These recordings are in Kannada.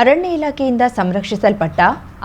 ಅರಣ್ಯ ಇಲಾಖೆಯಿಂದ ಸಂರಕ್ಷಿಸಲ್ಪಟ್ಟ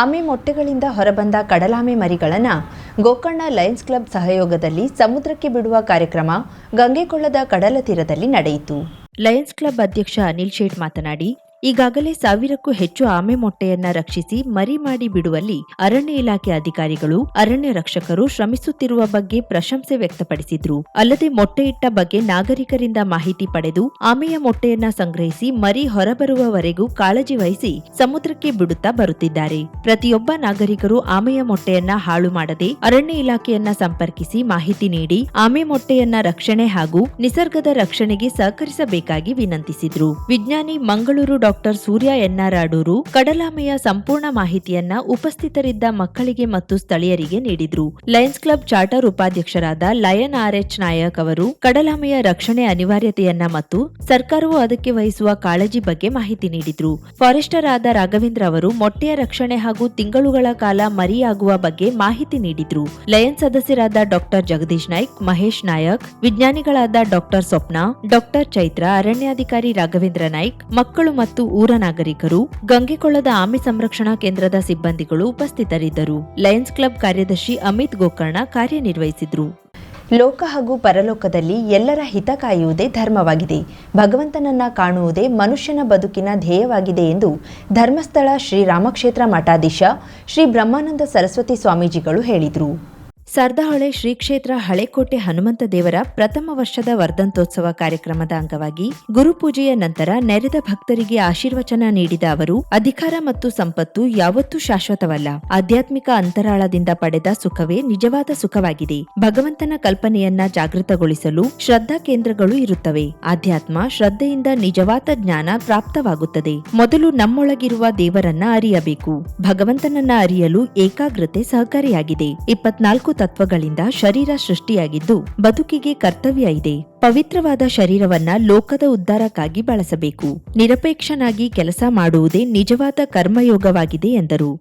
ಆಮೆ ಮೊಟ್ಟೆಗಳಿಂದ ಹೊರಬಂದ ಕಡಲಾಮೆ ಮರಿಗಳನ್ನು ಗೋಕರ್ಣ ಲಯನ್ಸ್ ಕ್ಲಬ್ ಸಹಯೋಗದಲ್ಲಿ ಸಮುದ್ರಕ್ಕೆ ಬಿಡುವ ಕಾರ್ಯಕ್ರಮ ಗಂಗೆಕೊಳ್ಳದ ಕಡಲ ತೀರದಲ್ಲಿ ನಡೆಯಿತು. ಲಯನ್ಸ್ ಕ್ಲಬ್ ಅಧ್ಯಕ್ಷ ಅನಿಲ್ ಶೇಟ್ ಮಾತನಾಡಿ ಈಗಾಗಲೇ ಸಾವಿರಕ್ಕೂ ಹೆಚ್ಚು ಆಮೆ ಮೊಟ್ಟೆಯನ್ನ ರಕ್ಷಿಸಿ ಮರಿ ಮಾಡಿ ಬಿಡುವಲ್ಲಿ ಅರಣ್ಯ ಇಲಾಖೆ ಅಧಿಕಾರಿಗಳು, ಅರಣ್ಯ ರಕ್ಷಕರು ಶ್ರಮಿಸುತ್ತಿರುವ ಬಗ್ಗೆ ಪ್ರಶಂಸೆ ವ್ಯಕ್ತಪಡಿಸಿದ್ರು. ಅಲ್ಲದೆ ಮೊಟ್ಟೆ ಇಟ್ಟ ಬಗ್ಗೆ ನಾಗರಿಕರಿಂದ ಮಾಹಿತಿ ಪಡೆದು ಆಮೆಯ ಮೊಟ್ಟೆಯನ್ನ ಸಂಗ್ರಹಿಸಿ ಮರಿ ಹೊರಬರುವವರೆಗೂ ಕಾಳಜಿ ವಹಿಸಿ ಸಮುದ್ರಕ್ಕೆ ಬಿಡುತ್ತಾ ಬರುತ್ತಿದ್ದಾರೆ. ಪ್ರತಿಯೊಬ್ಬ ನಾಗರಿಕರು ಆಮೆಯ ಮೊಟ್ಟೆಯನ್ನ ಹಾಳು ಮಾಡದೆ ಅರಣ್ಯ ಇಲಾಖೆಯನ್ನ ಸಂಪರ್ಕಿಸಿ ಮಾಹಿತಿ ನೀಡಿ ಆಮೆ ಮೊಟ್ಟೆಯನ್ನ ರಕ್ಷಣೆ ಹಾಗೂ ನಿಸರ್ಗದ ರಕ್ಷಣೆಗೆ ಸಹಕರಿಸಬೇಕಾಗಿ ವಿನಂತಿಸಿದ್ರು. ವಿಜ್ಞಾನಿ ಮಂಗಳೂರು ಡಾಕ್ಟರ್ ಸೂರ್ಯ ಎನ್ನಾರಾಡೂರು ಕಡಲಾಮೆಯ ಸಂಪೂರ್ಣ ಮಾಹಿತಿಯನ್ನ ಉಪಸ್ಥಿತರಿದ್ದ ಮಕ್ಕಳಿಗೆ ಮತ್ತು ಸ್ಥಳೀಯರಿಗೆ ನೀಡಿದ್ರು. ಲಯನ್ಸ್ ಕ್ಲಬ್ ಚಾರ್ಟರ್ ಉಪಾಧ್ಯಕ್ಷರಾದ ಲಯನ್ ಆರ್ ಎಚ್ ನಾಯಕ್ ಅವರು ಕಡಲಾಮೆಯ ರಕ್ಷಣೆ ಅನಿವಾರ್ಯತೆಯನ್ನ ಮತ್ತು ಸರ್ಕಾರವು ಅದಕ್ಕೆ ವಹಿಸುವ ಕಾಳಜಿ ಬಗ್ಗೆ ಮಾಹಿತಿ ನೀಡಿದ್ರು. ಫಾರೆಸ್ಟರ್ ಆದ ರಾಘವೇಂದ್ರ ಅವರು ಮೊಟ್ಟೆಯ ರಕ್ಷಣೆ ಹಾಗೂ ತಿಂಗಳುಗಳ ಕಾಲ ಮರಿಯಾಗುವ ಬಗ್ಗೆ ಮಾಹಿತಿ ನೀಡಿದ್ರು. ಲಯನ್ ಸದಸ್ಯರಾದ ಡಾಕ್ಟರ್ ಜಗದೀಶ್ ನಾಯ್ಕ್, ಮಹೇಶ್ ನಾಯಕ್, ವಿಜ್ಞಾನಿಗಳಾದ ಡಾಕ್ಟರ್ ಸ್ವಪ್ನ, ಡಾಕ್ಟರ್ ಚೈತ್ರ, ಅರಣ್ಯಾಧಿಕಾರಿ ರಾಘವೇಂದ್ರ ನಾಯ್ಕ್, ಮಕ್ಕಳು ಮತ್ತು ಊರ ನಾಗರಿಕರು ಗಂಗೆಕೊಳ್ಳದ ಆಮೆ ಸಂರಕ್ಷಣಾ ಕೇಂದ್ರದ ಸಿಬ್ಬಂದಿಗಳು ಉಪಸ್ಥಿತರಿದ್ದರು. ಲಯನ್ಸ್ ಕ್ಲಬ್ ಕಾರ್ಯದರ್ಶಿ ಅಮಿತ್ ಗೋಕರ್ಣ ಕಾರ್ಯನಿರ್ವಹಿಸಿದ್ರು. ಲೋಕ ಹಾಗೂ ಪರಲೋಕದಲ್ಲಿ ಎಲ್ಲರ ಹಿತ ಕಾಯುವುದೇ ಧರ್ಮವಾಗಿದೆ. ಭಗವಂತನನ್ನ ಕಾಣುವುದೇ ಮನುಷ್ಯನ ಬದುಕಿನ ಧ್ಯೇಯವಾಗಿದೆ ಎಂದು ಧರ್ಮಸ್ಥಳ ಶ್ರೀ ರಾಮಕ್ಷೇತ್ರ ಮಠಾಧೀಶ ಶ್ರೀ ಬ್ರಹ್ಮಾನಂದ ಸರಸ್ವತಿ ಸ್ವಾಮೀಜಿಗಳು ಹೇಳಿದರು. ಸರ್ದಹೊಳೆ ಶ್ರೀ ಕ್ಷೇತ್ರ ಹಳೆಕೋಟೆ ಹನುಮಂತ ದೇವರ ಪ್ರಥಮ ವರ್ಷದ ವರ್ಧಂತೋತ್ಸವ ಕಾರ್ಯಕ್ರಮದ ಅಂಗವಾಗಿ ಗುರುಪೂಜೆಯ ನಂತರ ನೆರೆದ ಭಕ್ತರಿಗೆ ಆಶೀರ್ವಚನ ನೀಡಿದ ಅವರು, ಅಧಿಕಾರ ಮತ್ತು ಸಂಪತ್ತು ಯಾವತ್ತೂ ಶಾಶ್ವತವಲ್ಲ. ಆಧ್ಯಾತ್ಮಿಕ ಅಂತರಾಳದಿಂದ ಪಡೆದ ಸುಖವೇ ನಿಜವಾದ ಸುಖವಾಗಿದೆ. ಭಗವಂತನ ಕಲ್ಪನೆಯನ್ನ ಜಾಗೃತಗೊಳಿಸಲು ಶ್ರದ್ಧಾ ಕೇಂದ್ರಗಳು ಇರುತ್ತವೆ. ಆಧ್ಯಾತ್ಮ ಶ್ರದ್ಧೆಯಿಂದ ನಿಜವಾದ ಜ್ಞಾನ ಪ್ರಾಪ್ತವಾಗುತ್ತದೆ. ಮೊದಲು ನಮ್ಮೊಳಗಿರುವ ದೇವರನ್ನ ಅರಿಯಬೇಕು. ಭಗವಂತನನ್ನ ಅರಿಯಲು ಏಕಾಗ್ರತೆ ಸಹಕಾರಿಯಾಗಿದೆ. ಇಪ್ಪತ್ನಾಲ್ಕು ತತ್ವಗಳಿಂದ ಶರೀರ ಸೃಷ್ಟಿಯಾಗಿದ್ದು ಬದುಕಿಗೆ ಕರ್ತವ್ಯ ಇದೆ. ಪವಿತ್ರವಾದ ಶರೀರವನ್ನ ಲೋಕದ ಉದ್ಧಾರಕ್ಕಾಗಿ ಬಳಸಬೇಕು. ನಿರಪೇಕ್ಷನಾಗಿ ಕೆಲಸ ಮಾಡುವುದೇ ನಿಜವಾದ ಕರ್ಮಯೋಗವಾಗಿದೆ ಎಂದರು.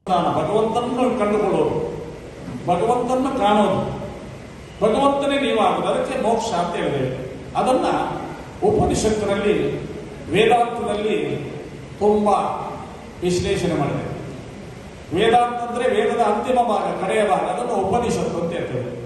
ಭಗವಂತನ ಕಾಣೋದು. ಭಗವಂತನೇ ನೀವಾಗೋದು ಅದಕ್ಕೆ ಮೋಕ್ಷ ಅಂತ ಹೇಳಿದೆ ಅದನ್ನ ಉಪನಿಷತ್ತಿನಲ್ಲಿ ವೇದಾಂತದಲ್ಲಿ ತುಂಬಾ ವಿಶ್ಲೇಷಣೆ ಮಾಡಿದೆ. ವೇದಾಂತ ಅಂದ್ರೆ ವೇದದ ಅಂತಿಮ ಭಾಗ, ಕಡೆಯ ಭಾಗ. ಅದನ್ನು ಉಪನಿಷತ್ತು ಅಂತ ಹೇಳ್ತೇವೆ.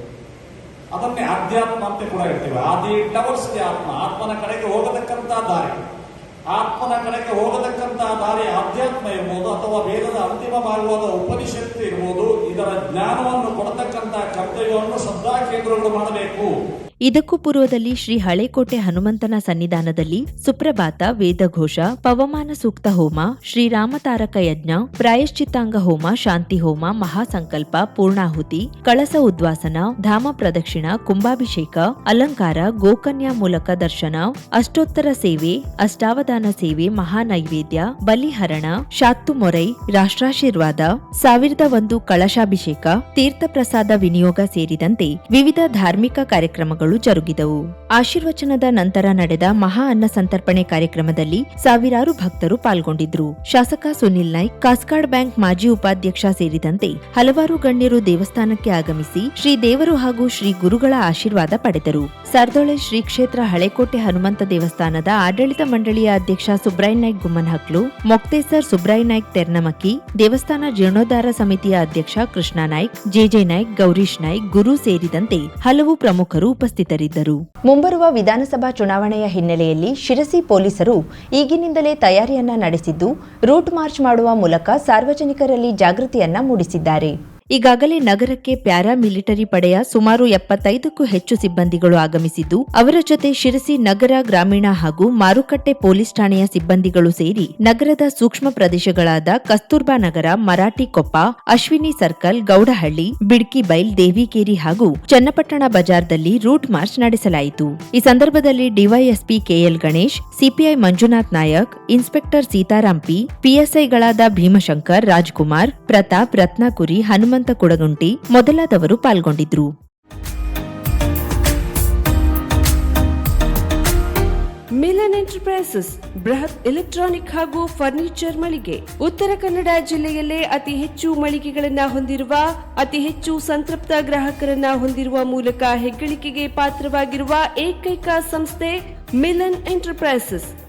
ಅದನ್ನೇ ಅಧ್ಯಾತ್ಮ ಅಂತ ಕೂಡ ಹೇಳ್ತೇವೆ. ಆದಿ ಟವರ್ಸ್ ದಿ ಆತ್ಮ. ಆತ್ಮನ ಕಡೆಗೆ ಹೋಗತಕ್ಕಂತಹ ದಾರಿ. ಆತ್ಮನ ಕಡೆಗೆ ಹೋಗತಕ್ಕಂತಹ ದಾರಿ ಅಧ್ಯಾತ್ಮ ಇರ್ಬೋದು ಅಥವಾ ವೇದದ ಅಂತಿಮ ಭಾಗವಾದ ಉಪನಿಷತ್ತು ಇರ್ಬೋದು. ಇದರ ಜ್ಞಾನವನ್ನು ಕೊಡತಕ್ಕಂತಹ ಕರ್ತವ್ಯವನ್ನು ಶ್ರದ್ಧಾ ಕೇಂದ್ರಗಳು ಮಾಡಬೇಕು. ಇದಕ್ಕೂ ಪೂರ್ವದಲ್ಲಿ ಶ್ರೀ ಹಳೇಕೋಟೆ ಹನುಮಂತನ ಸನ್ನಿಧಾನದಲ್ಲಿ ಸುಪ್ರಭಾತ, ವೇದಘೋಷ, ಪವಮಾನ ಸೂಕ್ತ ಹೋಮ ಶ್ರೀರಾಮತಾರಕ ಯಜ್ಞ, ಪ್ರಾಯಶ್ಚಿತ್ತಾಂಗ ಹೋಮ, ಶಾಂತಿ ಹೋಮ, ಮಹಾಸಂಕಲ್ಪ, ಪೂರ್ಣಾಹುತಿ, ಕಳಸ ಉದ್ವಾಸನ, ಧಾಮ ಪ್ರದಕ್ಷಿಣ, ಕುಂಭಾಭಿಷೇಕ, ಅಲಂಕಾರ, ಗೋಕನ್ಯಾ ಮೂಲಕ ದರ್ಶನ, ಅಷ್ಟೋತ್ತರ ಸೇವೆ, ಅಷ್ಟಾವಧಾನ ಸೇವೆ, ಮಹಾನೈವೇದ್ಯ, ಬಲಿಹರಣ ಶಾತ್ತು ಮೊರೈ, ರಾಷ್ಟ್ರಾಶೀರ್ವಾದ, ಸಾವಿರದ ಒಂದು ಕಳಶಾಭಿಷೇಕ ತೀರ್ಥಪ್ರಸಾದ ವಿನಿಯೋಗ ಸೇರಿದಂತೆ ವಿವಿಧ ಧಾರ್ಮಿಕ ಕಾರ್ಯಕ್ರಮಗಳು ಜರುಗಿದವು. ಆಶೀರ್ವಚನದ ನಂತರ ನಡೆದ ಮಹಾ ಅನ್ನ ಸಂತರ್ಪಣೆ ಕಾರ್ಯಕ್ರಮದಲ್ಲಿ ಸಾವಿರಾರು ಭಕ್ತರು ಪಾಲ್ಗೊಂಡಿದ್ರು. ಶಾಸಕ ಸುನಿಲ್ ನಾಯ್ಕ್, ಕಾಸ್ಕಾಡ್ ಬ್ಯಾಂಕ್ ಮಾಜಿ ಉಪಾಧ್ಯಕ್ಷ ಸೇರಿದಂತೆ ಹಲವಾರು ಗಣ್ಯರು ದೇವಸ್ಥಾನಕ್ಕೆ ಆಗಮಿಸಿ ಶ್ರೀ ದೇವರು ಹಾಗೂ ಶ್ರೀ ಗುರುಗಳ ಆಶೀರ್ವಾದ ಪಡೆದರು. ಸರ್ದೊಳೆ ಶ್ರೀ ಕ್ಷೇತ್ರ ಹಳೆಕೋಟೆ ಹನುಮಂತ ದೇವಸ್ಥಾನದ ಆಡಳಿತ ಮಂಡಳಿಯ ಅಧ್ಯಕ್ಷ ಸುಬ್ರಾಯ್ ನಾಯ್ಕ್ ಗುಮ್ಮನ್ಹಕ್ಲು, ಮೊಕ್ತೇಸರ್ ಸುಬ್ರಾಯ್ ನಾಯ್ಕ್ ತೆರ್ನಮಕ್ಕಿ, ದೇವಸ್ಥಾನ ಜೀರ್ಣೋದ್ಧಾರ ಸಮಿತಿಯ ಅಧ್ಯಕ್ಷ ಕೃಷ್ಣ ನಾಯ್ಕ್ ಜೆಜೆ ನಾಯ್ಕ್, ಗೌರೀಶ್ ನಾಯ್ಕ್, ಗುರು ಸೇರಿದಂತೆ ಹಲವು ಪ್ರಮುಖರು ಉಪಸ್ಥಿತರಿದ್ದರು ಮುಂಬರುವ ವಿಧಾನಸಭಾ ಚುನಾವಣೆಯ ಹಿನ್ನೆಲೆಯಲ್ಲಿ ಶಿರಸಿ ಪೊಲೀಸರು ಈಗಿನಿಂದಲೇ ತಯಾರಿಯನ್ನ ನಡೆಸಿದ್ದು, ರೂಟ್ ಮಾರ್ಚ್ ಮಾಡುವ ಮೂಲಕ ಸಾರ್ವಜನಿಕರಲ್ಲಿ ಜಾಗೃತಿಯನ್ನ ಮೂಡಿಸಿದ್ದಾರೆ. ಈಗಾಗಲೇ ನಗರಕ್ಕೆ ಪ್ಯಾರಾ ಮಿಲಿಟರಿ ಪಡೆಯ ಸುಮಾರು ಎಪ್ಪತ್ತೈದಕ್ಕೂ ಹೆಚ್ಚು ಸಿಬ್ಬಂದಿಗಳು ಆಗಮಿಸಿದ್ದು, ಅವರ ಜೊತೆ ಶಿರಸಿ ನಗರ ಗ್ರಾಮೀಣ ಹಾಗೂ ಮಾರುಕಟ್ಟೆ ಪೊಲೀಸ್ ಠಾಣೆಯ ಸಿಬ್ಬಂದಿಗಳು ಸೇರಿ ನಗರದ ಸೂಕ್ಷ್ಮ ಪ್ರದೇಶಗಳಾದ ಕಸ್ತೂರ್ಬಾ ನಗರ, ಮರಾಠಿ ಕೊಪ್ಪ, ಅಶ್ವಿನಿ ಸರ್ಕಲ್, ಗೌಡಹಳ್ಳಿ, ಬಿಡ್ಕಿ ಬೈಲ್, ದೇವಿಕೇರಿ ಹಾಗೂ ಚನ್ನಪಟ್ಟಣ ಬಜಾರ್ದಲ್ಲಿ ರೂಟ್ ಮಾರ್ಚ್ ನಡೆಸಲಾಯಿತು. ಈ ಸಂದರ್ಭದಲ್ಲಿ DYSP KL Ganesh, CPI Manjunath Nayak, inspector Sitaram P, ಪಿಎಸ್ಐಗಳಾದ Bhimashankar, Rajkumar, Pratap Ratnakuri, Hanumantha Kudagunti ಮೊದಲಾದವರು ಪಾಲ್ಗೊಂಡಿದ್ರು. ಮಿಲನ್ ಎಂಟರ್ಪ್ರೈಸಸ್, ಬೃಹತ್ ಎಲೆಕ್ಟ್ರಾನಿಕ್ ಹಾಗೂ ಫರ್ನಿಚರ್ ಮಳಿಗೆ. ಉತ್ತರ ಕನ್ನಡ ಜಿಲ್ಲೆಯಲ್ಲೇ ಅತಿ ಹೆಚ್ಚು ಮಳಿಗೆಗಳನ್ನು ಹೊಂದಿರುವ, ಅತಿ ಹೆಚ್ಚು ಸಂತೃಪ್ತ ಗ್ರಾಹಕರನ್ನ ಹೊಂದಿರುವ ಮೂಲಕ ಹೆಗ್ಗಳಿಕೆಗೆ ಪಾತ್ರವಾಗಿರುವ ಏಕೈಕ ಸಂಸ್ಥೆ ಮಿಲನ್ ಎಂಟರ್ಪ್ರೈಸಸ್.